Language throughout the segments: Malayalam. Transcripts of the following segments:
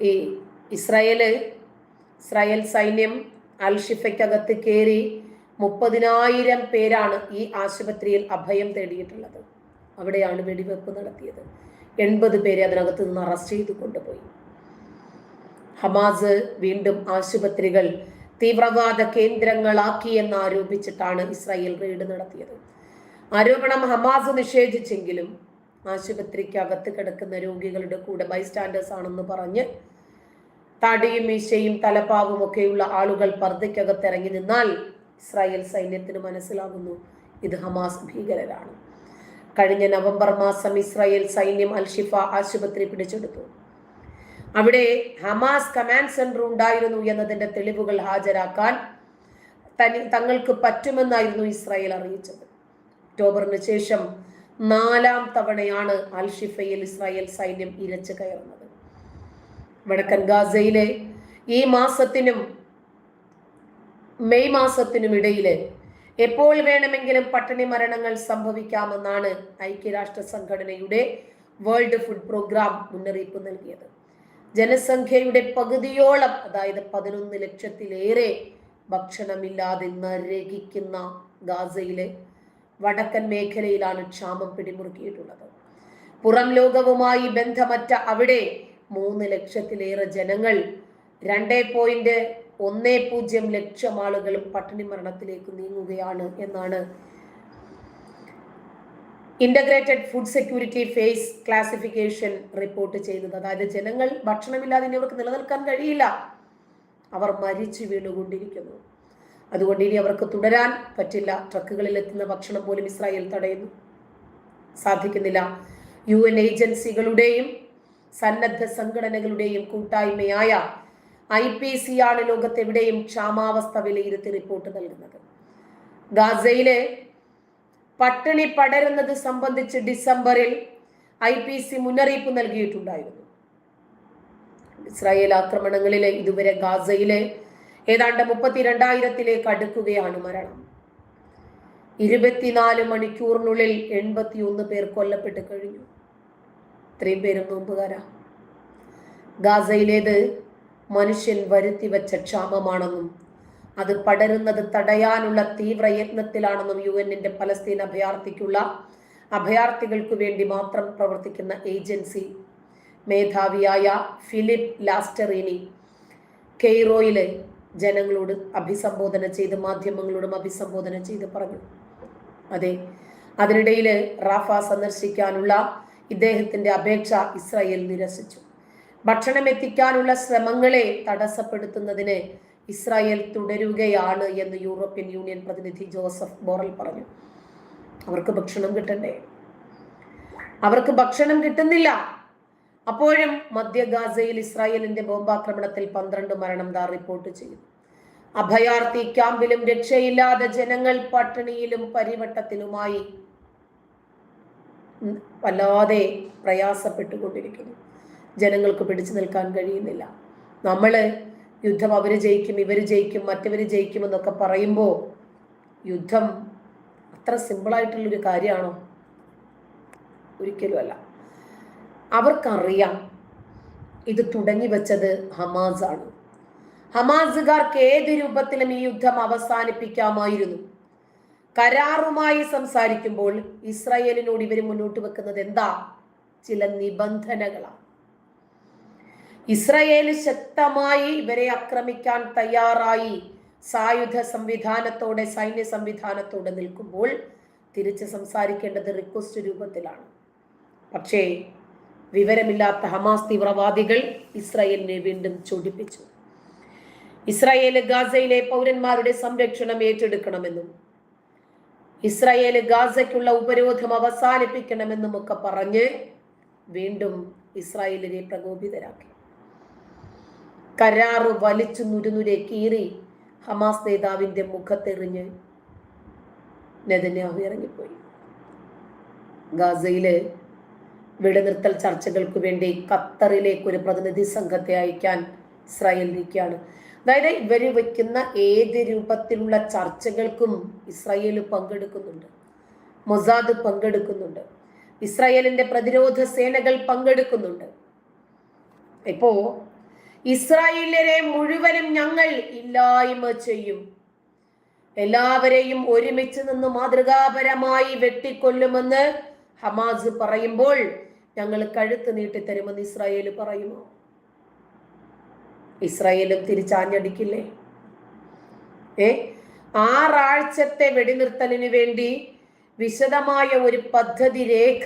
ഈ ഇസ്രായേൽ ഇസ്രായേൽ സൈന്യം അൽഷിഫയ്ക്കകത്ത് കയറി മുപ്പതിനായിരം പേരാണ് ഈ ആശുപത്രിയിൽ അഭയം തേടിയിട്ടുള്ളത്. അവിടെയാണ് വെടിവെപ്പ് നടത്തിയത്. എൺപത് പേരെ അതിനകത്ത് നിന്ന് അറസ്റ്റ് ചെയ്ത് കൊണ്ടുപോയി. ഹമാസ് വീണ്ടും ആശുപത്രികൾ തീവ്രവാദ കേന്ദ്രങ്ങളാക്കി എന്ന് ആരോപിച്ചിട്ടാണ് ഇസ്രായേൽ റെയ്ഡ് നടത്തിയത്. ആരോപണം ഹമാസ് നിഷേധിച്ചെങ്കിലും ആശുപത്രിക്ക് അകത്ത് കിടക്കുന്ന രോഗികളുടെ കൂടെ ബൈസ്റ്റാൻഡേഴ്സ് ആണെന്ന് പറഞ്ഞ് താടിയും മീശയും തലപ്പാവും ഒക്കെയുള്ള ആളുകൾ പർദ്ദയ്ക്കകത്ത് ഇറങ്ങി നിന്നാൽ ഇസ്രായേൽ സൈന്യത്തിന് മനസ്സിലാകുന്നു ഇത് ഹമാസ് ഭീകരരാണ്. കഴിഞ്ഞ നവംബർ മാസം ഇസ്രായേൽ സൈന്യം അൽഷിഫ ആശുപത്രി പിടിച്ചെടുത്തു. അവിടെ ഹമാസ് കമാൻഡ് സെന്റർ ഉണ്ടായിരുന്നു എന്നതിന്റെ തെളിവുകൾ ഹാജരാക്കാൻ തനി തങ്ങൾക്ക് പറ്റുമെന്നായിരുന്നു ഇസ്രായേൽ അറിയിച്ചത്. ഒക്ടോബറിന് ശേഷം നാലാം തവണയാണ് അൽഷിഫയിൽ ഇസ്രായേൽ സൈന്യം ഇരച്ചു കയറുന്നത്. വടക്കൻ ഗാസയിലെ ഈ മാസത്തിനും മെയ് മാസത്തിനും ഇടയിൽ എപ്പോൾ വേണമെങ്കിലും പട്ടിണി മരണങ്ങൾ സംഭവിക്കാമെന്നാണ് ഐക്യരാഷ്ട്ര സംഘടനയുടെ വേൾഡ് ഫുഡ് പ്രോഗ്രാം മുന്നറിയിപ്പ് നൽകിയത്. ജനസംഖ്യയുടെ പകുതിയോളം അതായത് പതിനൊന്ന് ലക്ഷത്തിലേറെ ഭക്ഷണമില്ലാതെ നരകിക്കുന്ന ഗാസയിലെ വടക്കൻ മേഖലയിലാണ് ക്ഷാമം പിടിമുറുക്കിയിട്ടുള്ളത്. പുറം ലോകവുമായി ബന്ധമറ്റ അവിടെ മൂന്ന് ലക്ഷത്തിലേറെ ജനങ്ങൾ രണ്ടേ പോയിന്റ് ഒന്നേ പൂജ്യം ലക്ഷം ആളുകളും പട്ടിണി മരണത്തിലേക്ക് നീങ്ങുകയാണ് എന്നാണ് integrated food security phase classification report ചെയ്തത്. അതായത് ജനങ്ങൾ ഭക്ഷണമില്ലാതെ ഇനി അവർക്ക് നിലനിൽക്കാൻ കഴിയില്ല. അവർ മരിച്ചു വീണുകൊണ്ടിരിക്കുന്നു. അതുകൊണ്ട് ഇനി അവർക്ക് തുടരാൻ പറ്റില്ല. ട്രക്കുകളിൽ എത്തുന്ന ഭക്ഷണം പോലും ഇസ്രായേൽ തടയുന്നു. സാധിക്കുന്നില്ല. യു എൻ ഏജൻസികളുടെയും സന്നദ്ധ സംഘടനകളുടെയും കൂട്ടായ്മയായ ഐ പി സി ആണ് ലോകത്തെവിടെയും ക്ഷാമാവസ്ഥ വിലയിരുത്തി റിപ്പോർട്ട് നൽകുന്നത്. ഗാസയിലെ പട്ടിണി പടരുന്നത് സംബന്ധിച്ച് ഡിസംബറിൽ ഐ പി സി മുന്നറിയിപ്പ് നൽകിയിട്ടുണ്ടായിരുന്നു. ഇസ്രായേൽ ആക്രമണങ്ങളിലെ ഇതുവരെ ഗാസയിലെ ഏതാണ്ട് മുപ്പത്തിരണ്ടായിരത്തിലേക്ക് അടുക്കുകയാണ് മരണം. ഇരുപത്തിനാല് മണിക്കൂറിനുള്ളിൽ എൺപത്തിയൊന്ന് പേർ കൊല്ലപ്പെട്ട് കഴിഞ്ഞു. ഇത്രയും പേരും നോമ്പുകാരാ. ഗാസയിലേത് മനുഷ്യൻ വരുത്തി വെച്ച ക്ഷാമമാണെന്നും അത് പടരുന്നത് തടയാനുള്ള തീവ്രയത്നത്തിലാണെന്നും യു എന്നിന്റെ പലസ്തീൻ അഭയാർത്ഥിക്കുള്ള അഭയാർത്ഥികൾക്ക് വേണ്ടി മാത്രം പ്രവർത്തിക്കുന്ന ഏജൻസി മേധാവിയായ ഫിലിപ്പ് ലാസ്റ്ററിനി കെയ്റോയിലെ ജനങ്ങളോട് അഭിസംബോധന ചെയ്ത് മാധ്യമങ്ങളോടും അഭിസംബോധന ചെയ്ത് പറഞ്ഞു. അതെ അതിനിടയിൽ റാഫ സന്ദർശിക്കാനുള്ള ഇദ്ദേഹത്തിന്റെ അപേക്ഷ ഇസ്രായേൽ നിരസിച്ചു. ഭക്ഷണം എത്തിക്കാനുള്ള ശ്രമങ്ങളെ തടസ്സപ്പെടുത്തുന്നതിന് ഇസ്രായേൽ തുടരുകയാണ് എന്ന് യൂറോപ്യൻ യൂണിയൻ പ്രതിനിധി ജോസഫ് ബോറൽ പറഞ്ഞു. അവർക്ക് ഭക്ഷണം കിട്ടണ്ടേ? അവർക്ക് ഭക്ഷണം കിട്ടുന്നില്ല. അപ്പോഴും മധ്യ ഗാസയിൽ ഇസ്രായേലിന്റെ ബോംബാക്രമണത്തിൽ പന്ത്രണ്ട് മരണം ദാ റിപ്പോർട്ട് ചെയ്തു അഭയാർത്ഥി ക്യാമ്പിലും രക്ഷയില്ലാതെ ജനങ്ങൾ പട്ടിണിയിലും പരിവട്ടത്തിലുമായി വല്ലാതെ പ്രയാസപ്പെട്ടുകൊണ്ടിരിക്കുന്നു. ജനങ്ങൾക്ക് പിടിച്ചു നിൽക്കാൻ കഴിയുന്നില്ല. നമ്മൾ യുദ്ധം അവർ ജയിക്കും ഇവർ ജയിക്കും മറ്റവർ ജയിക്കും എന്നൊക്കെ പറയുമ്പോൾ യുദ്ധം അത്ര സിമ്പിളായിട്ടുള്ളൊരു കാര്യമാണോ? ഒരിക്കലുമല്ല. അവർക്കറിയാം ഇത് തുടങ്ങി വെച്ചത് ഹമാസാണ്. ഹമാസുകാർക്ക് ഏത് രൂപത്തിലും ഈ യുദ്ധം അവസാനിപ്പിക്കാമായിരുന്നു. കരാറുമായി സംസാരിക്കുമ്പോൾ ഇസ്രായേലിനോട് ഇവർ മുന്നോട്ട് വെക്കുന്നത് എന്താ? ചില നിബന്ധനകളാണ്. ഇസ്രയേൽ ശക്തമായി ഇവരെ ആക്രമിക്കാൻ തയ്യാറായി. സായുധ സംവിധാനത്തോടെ സൈന്യ സംവിധാനത്തോടെ നിൽക്കുമ്പോൾ തിരിച്ച് സംസാരിക്കേണ്ടത് റിക്വസ്റ്റ് രൂപത്തിലാണ്. പക്ഷേ വിവരമില്ലാത്ത ഹമാസ് തീവ്രവാദികൾ ഇസ്രായേലിനെ വീണ്ടും ചൊടിപ്പിച്ചു. ഇസ്രായേൽ ഗാസയിലെ പൗരന്മാരുടെ സംരക്ഷണം ഏറ്റെടുക്കണമെന്നും ഇസ്രായേൽ ഗാസയ്ക്കുള്ള ഉപരോധം അവസാനിപ്പിക്കണമെന്നും ഒക്കെ പറഞ്ഞ് വീണ്ടും ഇസ്രായേലിനെ പ്രകോപിതരാക്കി. കരാറ് വലിച്ചു നുരുനുരെ കീറി ഹമാസ് നേതാവിന്റെ മുഖത്തെറിഞ്ഞ് നെതന്യാഹു ഇറങ്ങിപ്പോയി. ഗാസയിലെ വെടിനിർത്തൽ ചർച്ചകൾക്ക് വേണ്ടി ഖത്തറിലേക്ക് ഒരു പ്രതിനിധി സംഘത്തെ അയക്കാൻ ഇസ്രായേൽ ഇരിക്കുകയാണ് അതായത് ഇവർ വയ്ക്കുന്ന ഏത് രൂപത്തിലുള്ള ചർച്ചകൾക്കും ഇസ്രായേൽ പങ്കെടുക്കുന്നുണ്ട്. മൊസാദ് പങ്കെടുക്കുന്നുണ്ട്. ഇസ്രായേലിന്റെ പ്രതിരോധ സേനകൾ പങ്കെടുക്കുന്നുണ്ട്. ഇപ്പോ ഇസ്രായേലരെ മുഴുവനും ഞങ്ങൾ ഇല്ലായ്മ ചെയ്യും. എല്ലാവരെയും ഒരുമിച്ച് നിന്ന് മാതൃകാപരമായി വെട്ടിക്കൊല്ലുമെന്ന് ഹമാസ് പറയുമ്പോൾ ഞങ്ങൾ കഴുത്ത് നീട്ടിത്തരുമെന്ന് ഇസ്രായേൽ പറയുമോ ഇസ്രായേലും തിരിച്ചാഞ്ഞടിക്കില്ലേ ഏ? ആറാഴ്ചത്തെ വെടിനിർത്തലിന് വേണ്ടി വിശദമായ ഒരു പദ്ധതി രേഖ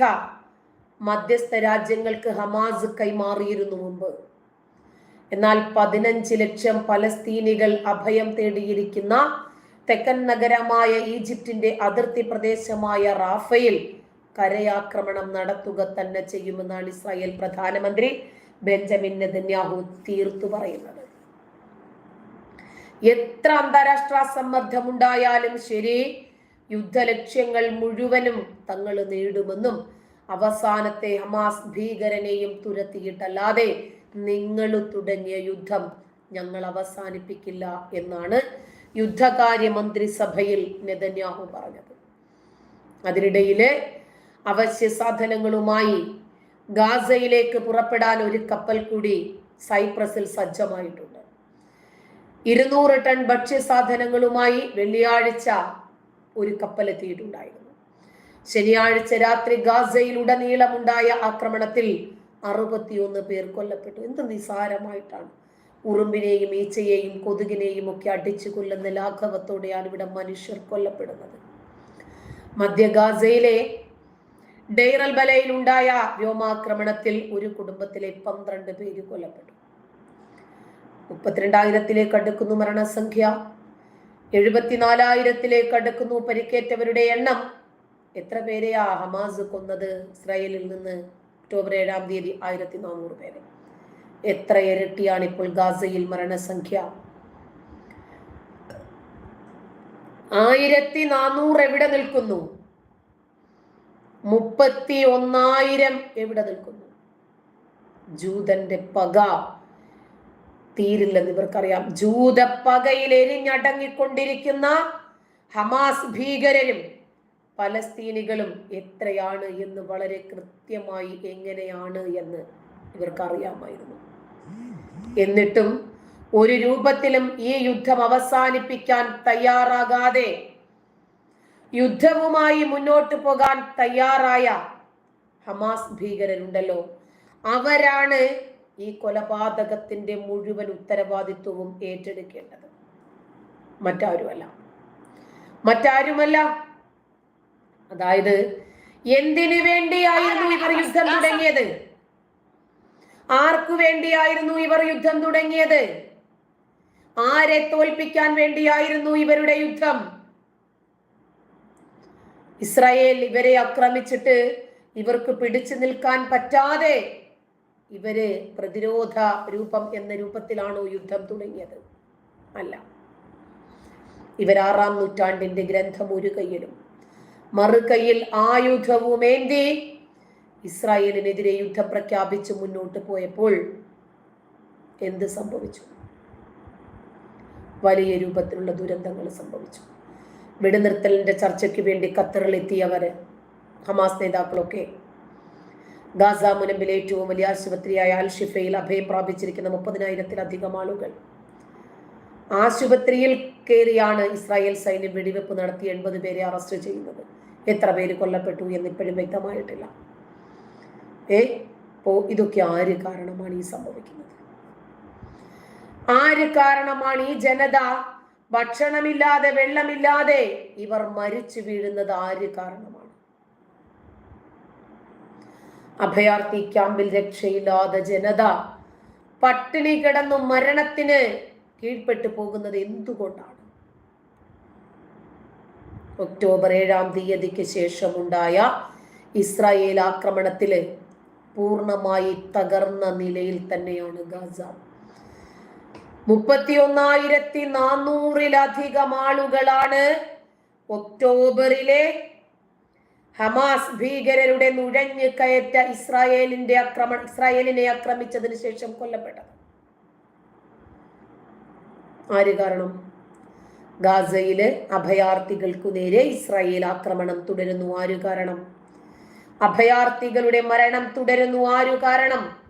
മധ്യസ്ഥ രാജ്യങ്ങൾക്ക് ഹമാസ് കൈമാറിയിരുന്നു മുമ്പ്. എന്നാൽ പതിനഞ്ച് ലക്ഷം പലസ്തീനികൾ അഭയം തേടിയിരിക്കുന്ന തെക്കൻ നഗരമായ ഈജിപ്തിന്റെ അതിർത്തി പ്രദേശമായ റാഫയിൽ കരയാക്രമണം നടത്തുക തന്നെ ചെയ്യുമെന്നാണ് ഇസ്രായേൽ പ്രധാനമന്ത്രി ബെഞ്ചമിൻ നെതന്യാഹു തീർത്തു പറയുന്നത്. എത്ര അന്താരാഷ്ട്ര സമ്മർദ്ദമുണ്ടായാലും ശരി യുദ്ധലക്ഷ്യങ്ങൾ മുഴുവനും തങ്ങൾ നേടുമെന്നും അവസാനത്തെ ഹമാസ് ഭീകരനെയും തുരത്തിയിട്ടല്ലാതെ നിങ്ങൾ തുടങ്ങിയ യുദ്ധം ഞങ്ങൾ അവസാനിപ്പിക്കില്ല എന്നാണ് യുദ്ധകാര്യ മന്ത്രിസഭയിൽ നെതന്യാഹു പറഞ്ഞത്. അതിനിടയിലെ അവശ്യ സാധനങ്ങളുമായി ഗാസയിലേക്ക് പുറപ്പെടാൻ ഒരു കപ്പൽ കൂടി സൈപ്രസിൽ സജ്ജമായിട്ടുണ്ട്. ഇരുന്നൂറ് ടൺ ഭക്ഷ്യസാധനങ്ങളുമായി വെള്ളിയാഴ്ച ഒരു കപ്പൽ എത്തിയിട്ടുണ്ടായിരുന്നു. ശനിയാഴ്ച രാത്രി ഗാസയിൽ ഉടനീളമുണ്ടായ ആക്രമണത്തിൽ അറുപത്തിയൊന്ന് പേർ കൊല്ലപ്പെട്ടു. എന്ത് നിസാരമായിട്ടാണ്. ഉറുമ്പിനെയും ഈച്ചയെയും കൊതുകിനെയും ഒക്കെ അടിച്ചു കൊല്ലുന്ന ലാഘവത്തോടെയാണ് ഇവിടെ മനുഷ്യർ കൊല്ലപ്പെടുന്നത്. മധ്യ ഗാസയിലെ ഡെയ്റൽ ബലയിൽ ഉണ്ടായ വ്യോമാക്രമണത്തിൽ ഒരു കുടുംബത്തിലെ പന്ത്രണ്ട് പേര് കൊല്ലപ്പെട്ടു. മുപ്പത്തിരണ്ടായിരത്തിലേക്ക് അടുക്കുന്നു മരണസംഖ്യ. എഴുപത്തിനാലായിരത്തിലേക്ക് അടുക്കുന്നു പരിക്കേറ്റവരുടെ എണ്ണം. എത്ര പേരെയാ ഹമാസ് കൊന്നത്? ഇസ്രായേലിൽ നിന്ന് ഒക്ടോബർ ഏഴാം തീയതി ആയിരത്തി നാനൂറ് പേരെ. എത്ര ഇരട്ടിയാണ് ഇപ്പോൾ ഗാസയിൽ മരണസംഖ്യ? ആയിരത്തി നാനൂറ് എവിടെ നിൽക്കുന്നു? മുപ്പത്തി ഒന്നായിരം എവിടെ നിൽക്കുന്നു? ജൂതന്റെ പക. തീരില്ലെന്ന് ഇവർക്കറിയാം. ജൂതപ്പകയിൽ എരിഞ്ഞടങ്ങിക്കൊണ്ടിരിക്കുന്ന ഹമാസ് ഭീകരരും പലസ്തീനികളും എത്രയാണ് എന്ന് വളരെ കൃത്യമായി എങ്ങനെയാണ് എന്ന് ഇവർക്കറിയാമായിരുന്നു. എന്നിട്ടും ഒരു രൂപത്തിലും ഈ യുദ്ധം അവസാനിപ്പിക്കാൻ തയ്യാറാകാതെ യുദ്ധവുമായി മുന്നോട്ട് പോകാൻ തയ്യാറായ ഹമാസ് ഭീകരരുണ്ടല്ലോ. അവരാണ് ഈ കൊലപാതകത്തിന്റെ മുഴുവൻ ഉത്തരവാദിത്വവും ഏറ്റെടുക്കേണ്ടത്. മറ്റാരുമല്ല. മറ്റാരുമല്ല. അതായത് എന്തിനു വേണ്ടിയായിരുന്നു ഇവർ യുദ്ധം തുടങ്ങിയത്? ആർക്കു വേണ്ടിയായിരുന്നു ഇവർ യുദ്ധം തുടങ്ങിയത്? ആരെ തോൽപ്പിക്കാൻ വേണ്ടിയായിരുന്നു ഇവരുടെ യുദ്ധം? ഇസ്രായേൽ ഇവരെ ആക്രമിച്ചിട്ട് ഇവർക്ക് പിടിച്ചു നിൽക്കാൻ പറ്റാതെ ഇവർ പ്രതിരോധ രൂപം എന്ന രൂപത്തിലാണോ യുദ്ധം തുടങ്ങിയത്? അല്ല. ഇവരാറാം നൂറ്റാണ്ടിന്റെ ഗ്രന്ഥം ഒരു കയ്യിലും മറുകൈയിൽ ആയുധവുമേന്തി ഇസ്രായേലിനെതിരെ യുദ്ധം പ്രഖ്യാപിച്ച് മുന്നോട്ട് പോയപ്പോൾ എന്ത് സംഭവിച്ചു? വലിയ രൂപത്തിലുള്ള ദുരന്തങ്ങൾ സംഭവിച്ചു. വെടിനിർത്തലിന്റെ ചർച്ചയ്ക്ക് വേണ്ടി ഖത്തറിലെത്തിയവര് ഹമാസ് നേതാക്കളൊക്കെ. ഗാസ മുനമ്പിലെ ഏറ്റവും വലിയ ആശുപത്രിയായ അൽ ഷിഫയിൽ അഭയം പ്രാപിച്ചിരിക്കുന്ന മുപ്പതിനായിരത്തിലധികം ആളുകൾ. ആശുപത്രിയിൽ കയറിയാണ് ഇസ്രായേൽ സൈന്യം വെടിവെപ്പ് നടത്തി എൺപത് പേരെ അറസ്റ്റ് ചെയ്യുന്നത്. എത്ര പേര് കൊല്ലപ്പെട്ടു എന്നിപ്പോഴും വ്യക്തമായിട്ടില്ല. ഏ ഓ ഇതൊക്കെ ആര് കാരണമാണ് ഈ സംഭവിക്കുന്നത്? ആര് കാരണമാണ് ഈ ജനത ഭക്ഷണമില്ലാതെ വെള്ളമില്ലാതെ ഇവർ മരിച്ചു വീഴുന്നത് ആര് കാരണമാണ്? അഭയാർത്ഥി ക്യാമ്പിൽ രക്ഷയില്ലാതെ ജനത പട്ടിണി കിടന്നു മരണത്തിന് കീഴ്പ്പെട്ടു പോകുന്നത് എന്തുകൊണ്ടാണ്? ഒക്ടോബർ ഏഴാം തീയതിക്ക് ശേഷമുണ്ടായ ഇസ്രായേൽ ആക്രമണത്തിൽ പൂർണമായി തകർന്ന നിലയിൽ തന്നെയാണ് ഗാസ. മുപ്പത്തി ഒന്നായിരത്തി നാനൂറിലധികം ആളുകളാണ് ഒക്ടോബറിലെ ഹമാസ് ഭീകരരുടെ നുഴഞ്ഞു കയറ്റ ഇസ്രായേലിന്റെ ആക്രമണ ഇസ്രായേലിനെ ആക്രമിച്ചതിന് ശേഷം കൊല്ലപ്പെട്ടത്. ആര് കാരണം? ഗാസയിലെ അഭയാർത്ഥികൾക്കു നേരെ ഇസ്രായേൽ ആക്രമണം തുടരുന്നു. ആര് കാരണം? അഭയാർത്ഥികളുടെ മരണം തുടരുന്നു. ആര് കാരണം?